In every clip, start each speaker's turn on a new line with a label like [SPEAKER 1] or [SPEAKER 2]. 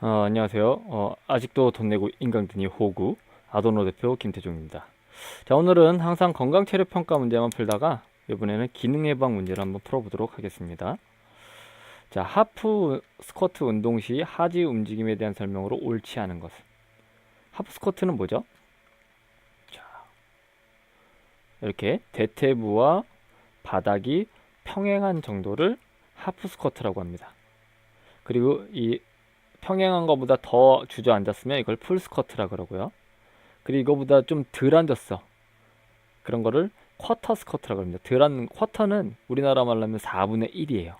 [SPEAKER 1] 어, 안녕하세요. 어, 아직도 돈 내고 인강드니 호구 아도노 대표 김태종입니다. 자, 오늘은 항상 건강 체력 평가 문제만 풀다가 이번에는 기능 해방 문제를 한번 풀어보도록 하겠습니다. 자, 하프 스쿼트 운동 시 하지 움직임에 대한 설명으로 옳지 않은 것은 하프 스쿼트는 뭐죠? 자, 이렇게 대퇴부와 바닥이 평행한 정도를 하프 스쿼트라고 합니다. 그리고 이 평행한 것보다 더 주저앉았으면 이걸 풀 스쿼트라 그러고요. 그리고 이거보다 좀 덜 앉았어. 그런 거를 쿼터 스쿼트라고 합니다. 덜 앉는 쿼터는 우리나라 말로 하면 4분의 1이에요.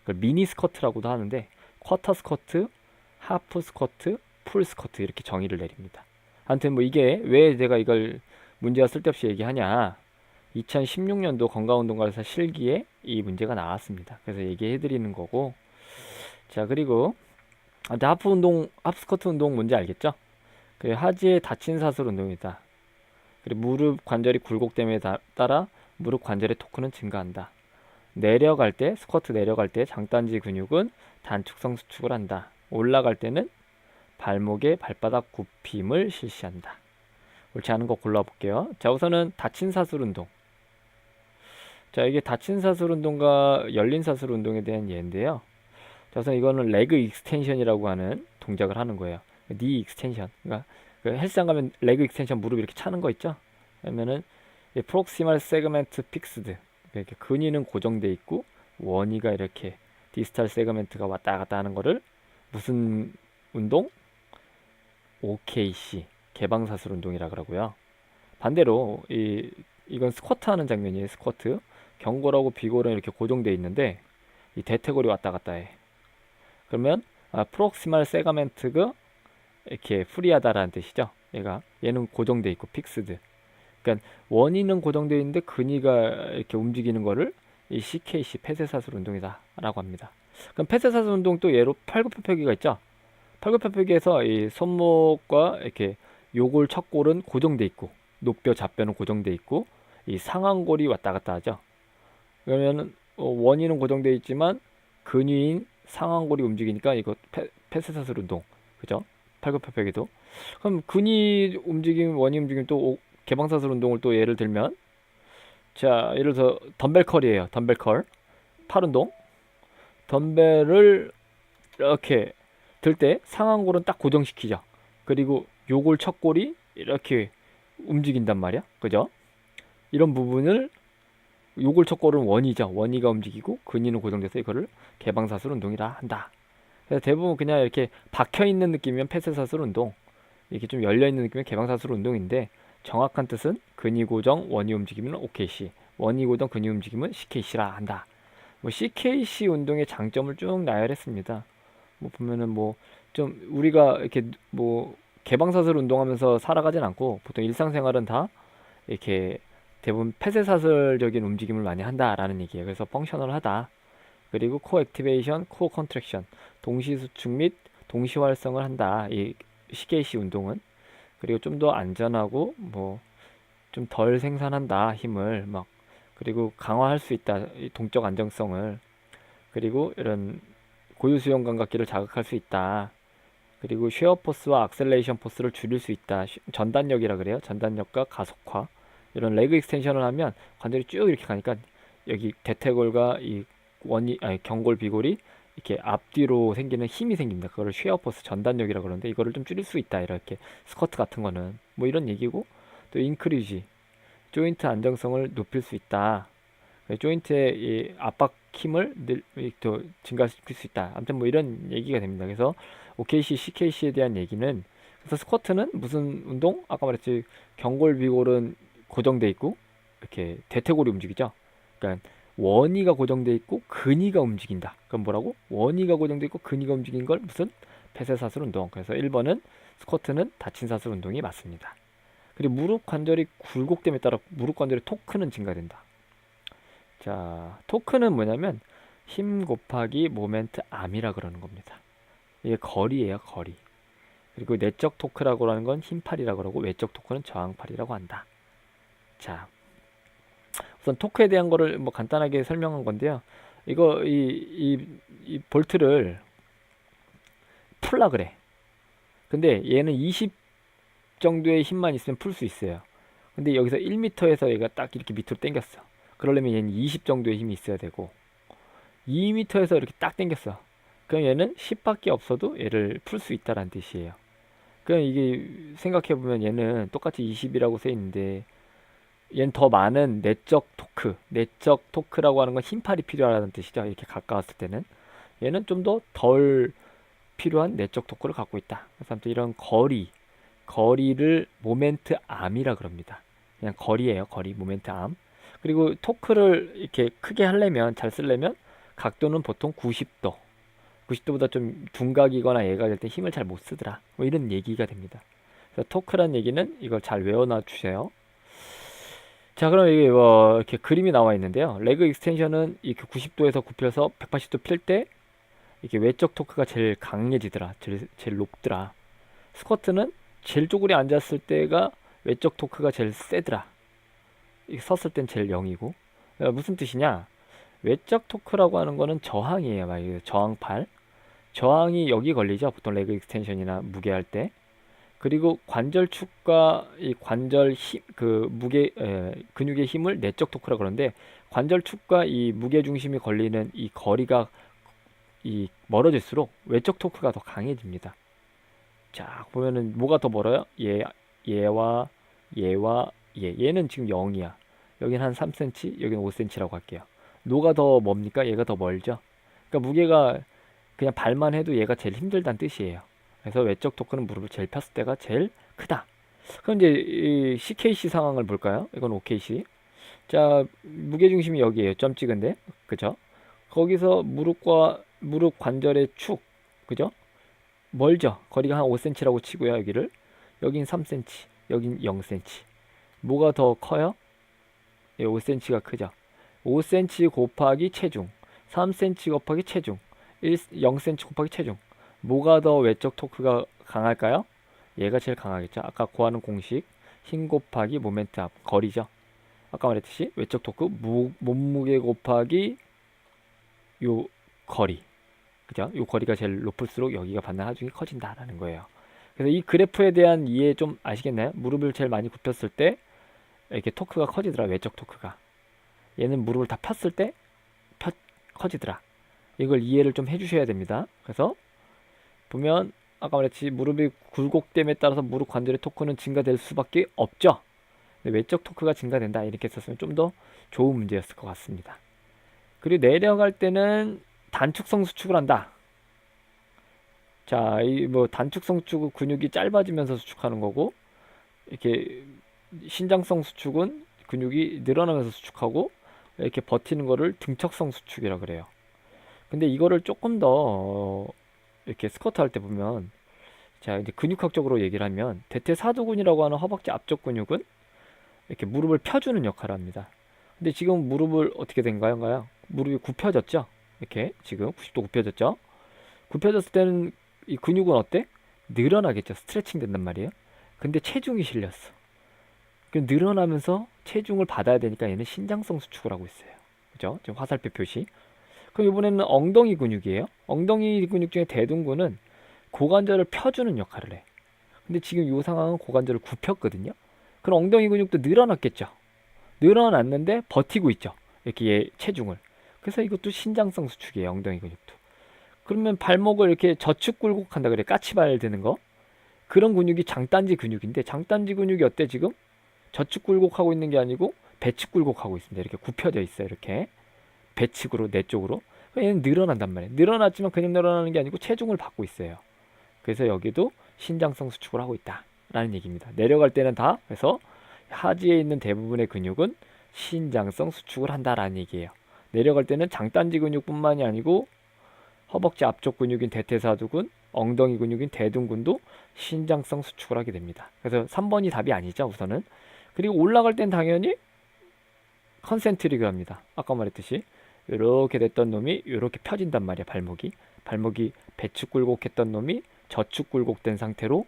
[SPEAKER 1] 그걸 미니 스쿼트라고도 하는데 쿼터 스쿼트, 하프 스쿼트, 풀 스쿼트 이렇게 정의를 내립니다. 아무튼 뭐 이게 왜 제가 이걸 문제가 쓸데없이 얘기하냐? 2016년도 건강운동가에서 실기에 이 문제가 나왔습니다. 그래서 얘기해 드리는 거고. 자, 그리고 아, 근데 하프 운동, 하프 스쿼트 운동 뭔지 알겠죠? 그 하지의 닫힌 사슬 운동이다. 그리고 무릎 관절이 굴곡됨에 다- 따라 무릎 관절의 토크는 증가한다. 내려갈 때, 스쿼트 내려갈 때 장단지 근육은 단축성 수축을 한다. 올라갈 때는 발목의 발바닥 굽힘을 실시한다. 옳지 않은 거 골라볼게요. 자, 우선은 닫힌 사슬 운동. 자, 이게 닫힌 사슬 운동과 열린 사슬 운동에 대한 예인데요. 자, 우선 이거는 레그 익스텐션이라고 하는 동작을 하는 거예요. 니 익스텐션. 그러니까 그 헬스장 가면 레그 익스텐션 무릎 이렇게 차는 거 있죠? 그러면은 이 프록시말 세그멘트 픽스드. 이렇게 근위는 고정돼 있고 원위가 이렇게 디스탈 세그멘트가 왔다 갔다 하는 거를 무슨 운동? OKC 개방사슬 운동이라 그러고요. 반대로 이 이건 스쿼트 하는 장면이에요. 스쿼트. 경골하고 비골은 이렇게 고정돼 있는데 이 대퇴골이 왔다 갔다 해. 그러면 아, 프록시말 세가멘트가 이렇게 프리하다라는 뜻이죠. 얘가 얘는 고정돼 있고 픽스드. 그러니까 원인은 고정돼 있는데 근위가 이렇게 움직이는 거를 이 CKC 폐쇄사슬 운동이다라고 합니다. 그럼 폐쇄사슬 운동 또 예로 팔굽혀펴기가 있죠. 팔굽혀펴기에서 이 손목과 이렇게 요골 척골은 고정돼 있고 높뼈 잡뼈는 고정돼 있고 이 상완골이 왔다 갔다 하죠. 그러면은 어, 원인은 고정돼 있지만 근위인 상완골이 움직이니까 이거 폐, 폐쇄사슬 운동. 그죠? 팔굽혀펴기도. 그럼 근위 움직임 원인 움직임 또 오- 개방사슬 운동을 또 예를 들면 자 예를 들어서 덤벨 컬이에요 덤벨 컬팔 운동. 덤벨을 이렇게 들 때 상완골은 딱 고정시키죠. 그리고 요골 척골이 이렇게 움직인단 말이야. 그죠? 이런 부분을 요골 척골은 원이죠. 원이가 움직이고 근위는 고정돼서 이거를 개방사슬 운동이라 한다. 그래서 대부분 그냥 이렇게 박혀 있는 느낌이면 폐쇄사슬 운동, 이렇게 좀 열려 있는 느낌이면 개방사슬 운동인데 정확한 뜻은 근위 고정, 원위 움직이면 OKC, 원위 고정, 근위 움직이면 CKC라 한다. 뭐 CKC 운동의 장점을 쭉 나열했습니다. 뭐 보면은 뭐 좀 우리가 이렇게 뭐 개방사슬 운동하면서 살아가진 않고 보통 일상생활은 다 이렇게 대부분 폐쇄사슬적인 움직임을 많이 한다라는 얘기예요. 그래서 펑셔널하다. 그리고 코 액티베이션, 코 컨트랙션, 동시 수축 및 동시 활성을 한다. 이 CKC 운동은 그리고 좀 더 안전하고 뭐 좀 덜 생산한다 힘을 막 그리고 강화할 수 있다 이 동적 안정성을 그리고 이런 고유 수용 감각기를 자극할 수 있다. 그리고 쉐어 포스와 악셀레이션 포스를 줄일 수 있다. 쉬- 전단력이라 그래요. 전단력과 가속화. 이런 레그 익스텐션을 하면 관절이 쭉 이렇게 가니까 여기 대퇴골과 이 원이 아니 경골 비골이 이렇게 앞뒤로 생기는 힘이 생깁니다. 그거를 쉐어 포스 전단력이라 그러는데 이거를 좀 줄일 수 있다. 이렇게 스쿼트 같은 거는 뭐 이런 얘기고 또 인크리지 조인트 안정성을 높일 수 있다. 조인트의 이 압박 힘을 늘, 이- 또 증가시킬 수 있다. 아무튼 뭐 이런 얘기가 됩니다. 그래서 OKC, CKC에 대한 얘기는 그래서 스쿼트는 무슨 운동? 아까 말했지 경골 비골은 고정돼 있고 이렇게 대퇴골이 움직이죠. 그러니까 원위가 고정돼 있고 근위가 움직인다. 그럼 뭐라고? 원위가 고정돼 있고 근위가 움직인 걸 무슨 폐쇄사슬 운동. 그래서 1번은 스쿼트는 닫힌 사슬 운동이 맞습니다. 그리고 무릎 관절이 굴곡됨에 따라 무릎 관절의 토크는 증가된다. 자, 토크는 뭐냐면 힘 곱하기 모멘트 암이라 그러는 겁니다. 이게 거리예요, 거리. 그리고 내적 토크라고 하는 건 힘팔이라고 그러고 외적 토크는 저항팔이라고 한다. 자, 우선 토크에 대한 거를 뭐 간단하게 설명한 건데요. 이거 이, 이, 이 볼트를 풀라 그래. 근데 얘는 20 정도의 힘만 있으면 풀 수 있어요. 근데 여기서 1m에서 얘가 딱 이렇게 밑으로 당겼어. 그러려면 얘는 20 정도의 힘이 있어야 되고 2m에서 이렇게 딱 당겼어. 그럼 얘는 10밖에 없어도 얘를 풀 수 있다라는 뜻이에요. 그럼 이게 생각해 보면 얘는 똑같이 20이라고 써 있는데 얘는 더 많은 내적 토크, 내적 토크라고 하는 건 힘팔이 필요하다는 뜻이죠. 이렇게 가까웠을 때는 얘는 좀 더 덜 필요한 내적 토크를 갖고 있다. 그래서 아무튼 이런 거리, 거리를 모멘트 암이라 그럽니다. 그냥 거리예요, 거리, 모멘트 암. 그리고 토크를 이렇게 크게 하려면 잘 쓰려면 각도는 보통 90도, 90도보다 좀 둔각이거나 얘가 될 때 힘을 잘 못 쓰더라. 뭐 이런 얘기가 됩니다. 그래서 토크란 얘기는 이걸 잘 외워놔 주세요. 자, 그럼 이게 뭐 이렇게 그림이 나와 있는데요. 레그 익스텐션은 이렇게 90도에서 굽혀서 180도 필 때 이렇게 외적 토크가 제일 강해지더라. 제일, 제일 높더라. 스쿼트는 제일 쪼그리 앉았을 때가 외적 토크가 제일 세더라. 이게 섰을 땐 제일 0이고. 무슨 뜻이냐? 외적 토크라고 하는 거는 저항이에요. 막 이게 저항팔. 저항이 여기 걸리죠. 보통 레그 익스텐션이나 무게 할 때. 그리고 관절축과 이 관절 힘, 그 무게 에, 근육의 힘을 내적 토크라 그러는데 관절축과 이 무게 중심이 걸리는 이 거리가 이 멀어질수록 외적 토크가 더 강해집니다. 자 보면은 뭐가 더 멀어요? 얘 얘와 얘와 얘 얘는 지금 0이야. 여긴 한 3cm, 여긴 5cm라고 할게요. 노가 더 뭡니까? 얘가 더 멀죠. 그러니까 무게가 그냥 발만 해도 얘가 제일 힘들다는 뜻이에요. 그래서 외적 토크는 무릎을 제일 폈을 때가 제일 크다. 그럼 이제 이 CKC 상황을 볼까요? 이건 OKC. 자, 무게 중심이 여기에요. 점 찍은데. 그죠? 거기서 무릎과 무릎 관절의 축. 그죠? 멀죠? 거리가 한 5cm라고 치고요. 여기를. 여긴 3cm. 여긴 0cm. 뭐가 더 커요? 예, 5cm가 크죠. 5cm 곱하기 체중. 3cm 곱하기 체중. 1, 0cm 곱하기 체중. 뭐가 더 외적 토크가 강할까요? 얘가 제일 강하겠죠. 아까 구하는 공식 힘 곱하기 모멘트 앞 거리죠. 아까 말했듯이 외적 토크 무, 몸무게 곱하기 요 거리 그죠? 요 거리가 제일 높을수록 여기가 받는 하중이 커진다라는 거예요. 그래서 이 그래프에 대한 이해 좀 아시겠나요? 무릎을 제일 많이 굽혔을 때 이렇게 토크가 커지더라 외적 토크가 얘는 무릎을 다 폈을 때 펴, 커지더라. 이걸 이해를 좀 해주셔야 됩니다. 그래서 보면 아까 말했지 무릎이 굴곡됨에 따라서 무릎 관절의 토크는 증가될 수밖에 없죠. 외적 토크가 증가된다 이렇게 썼으면 좀 더 좋은 문제였을 것 같습니다. 그리고 내려갈 때는 단축성 수축을 한다. 자, 이 뭐 단축성 수축은 근육이 짧아지면서 수축하는 거고 이렇게 신장성 수축은 근육이 늘어나면서 수축하고 이렇게 버티는 거를 등척성 수축이라 그래요. 근데 이거를 조금 더 이렇게 스쿼트 할 때 보면 자 이제 근육학적으로 얘기를 하면 대퇴사두근이라고 하는 허벅지 앞쪽 근육은 이렇게 무릎을 펴주는 역할을 합니다. 근데 지금 무릎을 어떻게 된가요? 무릎이 굽혀졌죠? 이렇게 지금 90도 굽혀졌죠? 굽혀졌을 때는 이 근육은 어때? 늘어나겠죠. 스트레칭 된단 말이에요. 근데 체중이 실렸어. 그 늘어나면서 체중을 받아야 되니까 얘는 신장성 수축을 하고 있어요. 그죠? 지금 화살표 표시. 그럼 이번에는 엉덩이 근육이에요. 엉덩이 근육 중에 대둔근은 고관절을 펴주는 역할을 해. 근데 지금 이 상황은 고관절을 굽혔거든요. 그럼 엉덩이 근육도 늘어났겠죠. 늘어났는데 버티고 있죠. 이렇게 얘 체중을. 그래서 이것도 신장성 수축이에요. 엉덩이 근육도. 그러면 발목을 이렇게 저축 굴곡한다 그래. 까치발 드는 거. 그런 근육이 장단지 근육인데 장단지 근육이 어때 지금? 저축 굴곡하고 있는 게 아니고 배측 굴곡하고 있습니다. 이렇게 굽혀져 있어요. 이렇게. 배측으로 내 쪽으로 얘는 늘어난단 말이에요. 늘어났지만 그냥 늘어나는 게 아니고 체중을 받고 있어요. 그래서 여기도 신장성 수축을 하고 있다라는 얘기입니다. 내려갈 때는 다 그래서 하지에 있는 대부분의 근육은 신장성 수축을 한다라는 얘기예요. 내려갈 때는 장단지 근육뿐만이 아니고 허벅지 앞쪽 근육인 대퇴사두근, 엉덩이 근육인 대둔근도 신장성 수축을 하게 됩니다. 그래서 3번이 답이 아니죠, 우선은. 그리고 올라갈 땐 당연히 컨센트릭을 합니다. 아까 말했듯이 이렇게 됐던 놈이 이렇게 펴진단 말이야 발목이 발목이 배축 굴곡했던 놈이 저축 굴곡된 상태로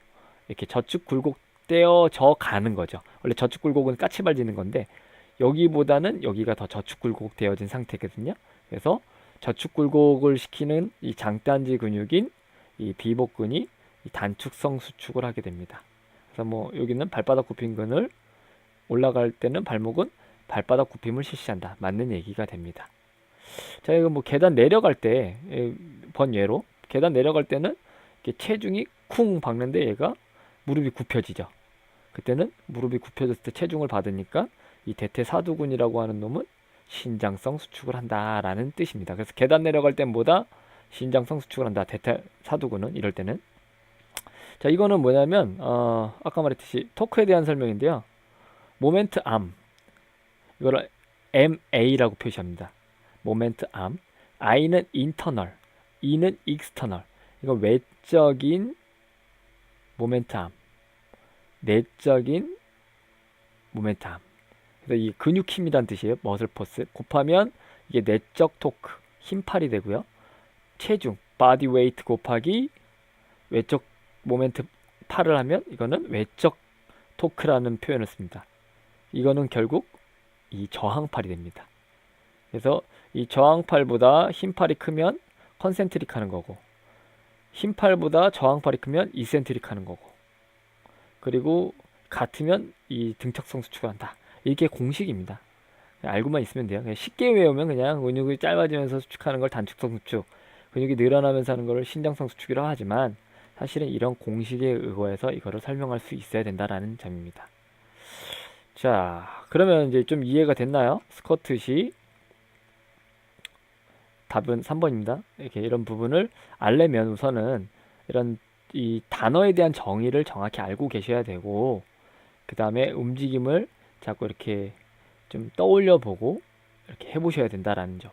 [SPEAKER 1] 이렇게 저축 굴곡되어져 가는 거죠 원래 저축 굴곡은 까치발 지는 건데 여기보다는 여기가 더 저축 굴곡 되어진 상태거든요 그래서 저축 굴곡을 시키는 이 장단지 근육인 이 비복근이 이 단축성 수축을 하게 됩니다. 그래서 뭐 여기는 발바닥 굽힌 근을 올라갈 때는 발목은 발바닥 굽힘을 실시한다. 맞는 얘기가 됩니다. 자, 이거 뭐 계단 내려갈 때 예, 번예로 계단 내려갈 때는 이렇게 체중이 쿵 박는데 얘가 무릎이 굽혀지죠. 그때는 무릎이 굽혀졌을 때 체중을 받으니까 이 대퇴사두근이라고 하는 놈은 신장성 수축을 한다라는 뜻입니다. 그래서 계단 내려갈 땐 뭐다? 신장성 수축을 한다. 대퇴사두근은 이럴 때는 자 이거는 뭐냐면 어, 아까 말했듯이 토크에 대한 설명인데요. 모멘트 암 이거를 MA라고 표시합니다. 모멘트 암 I는 인터널 E는 익스터널 이거 외적인 모멘트 암 내적인 모멘트 암 그래서 이 근육 힘이란 뜻이에요. 머슬 포스 곱하면 이게 내적 토크 힘팔이 되고요. 체중 바디 웨이트 곱하기 외적 모멘트 팔을 하면 이거는 외적 토크라는 표현을 씁니다. 이거는 결국 이 저항팔이 됩니다. 그래서 이 저항팔보다 힘팔이 크면 컨센트릭 하는 거고 힘팔보다 저항팔이 크면 이센트릭 하는 거고 그리고 같으면 이 등척성 수축을 한다. 이게 공식입니다. 알고만 있으면 돼요. 그냥 쉽게 외우면 그냥 근육이 짧아지면서 수축하는 걸 단축성 수축, 근육이 늘어나면서 하는 걸 신장성 수축이라고 하지만 사실은 이런 공식에 의거해서 이거를 설명할 수 있어야 된다라는 점입니다. 자, 그러면 이제 좀 이해가 됐나요? 스쿼트시 답은 3번입니다. 이렇게 이런 부분을 알려면 우선은 이런 이 단어에 대한 정의를 정확히 알고 계셔야 되고 그 다음에 움직임을 자꾸 이렇게 좀 떠올려 보고 이렇게 해보셔야 된다라는 점.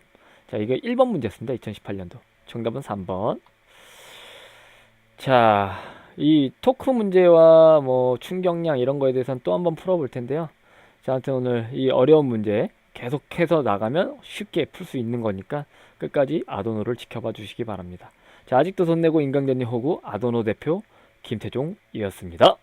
[SPEAKER 1] 자, 이게 1번 문제였습니다. 2018년도. 정답은 3번. 자, 이 토크 문제와 뭐 충격량 이런 거에 대해서는 또 한번 풀어볼 텐데요. 자, 아무튼 오늘 이 어려운 문제 계속해서 나가면 쉽게 풀 수 있는 거니까 끝까지 아도노를 지켜봐 주시기 바랍니다. 자, 아직도 돈 내고 인강견이 호구 아도노 대표 김태종이었습니다.